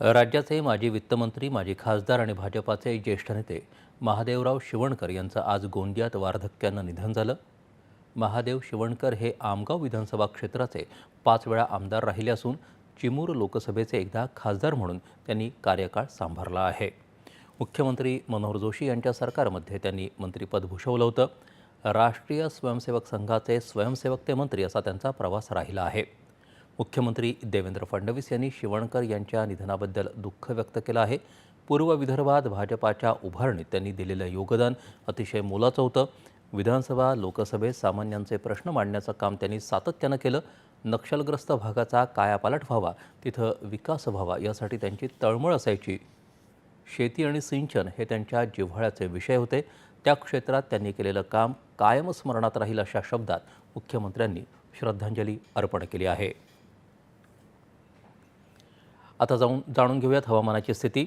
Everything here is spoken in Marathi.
राज्याचे माजी वित्तमंत्री माजी खासदार आणि भाजपाचे ज्येष्ठ नेते महादेवराव शिवणकर यांचं आज गोंदियात वार्धक्यानं निधन झालं. महादेव शिवणकर हे आमगाव विधानसभा क्षेत्राचे पाच वेळा आमदार राहिले असून चिमूर लोकसभेचे एकदा खासदार म्हणून त्यांनी कार्यकाळ सांभाळला आहे. मुख्यमंत्री मनोहर जोशी यांच्या सरकारमध्ये त्यांनी मंत्रिपद भूषवलं होतं. राष्ट्रीय स्वयंसेवक संघाचे स्वयंसेवक ते मंत्री असा त्यांचा प्रवास राहिला आहे. मुख्यमंत्री देवेंद्र फडणवीस यांनी शिवणकर यांच्या निधनाबद्दल दुःख व्यक्त केलं आहे. पूर्व विदर्भात भाजपाच्या उभारणीत त्यांनी दिलेलं योगदान अतिशय मोलाचं होतं. विधानसभा लोकसभेत सामान्यांचे प्रश्न मांडण्याचं काम त्यांनी सातत्यानं केलं. नक्षलग्रस्त भागाचा कायापालट व्हावा तिथं विकास व्हावा यासाठी त्यांची तळमळ असायची. शेती आणि सिंचन हे त्यांच्या जिव्हाळ्याचे विषय होते. त्या क्षेत्रात त्यांनी केलेलं काम कायम स्मरणात राहील अशा शब्दात मुख्यमंत्र्यांनी श्रद्धांजली अर्पण केली आहे. आता जाऊन जाणून घेऊयात हवामानाची स्थिती.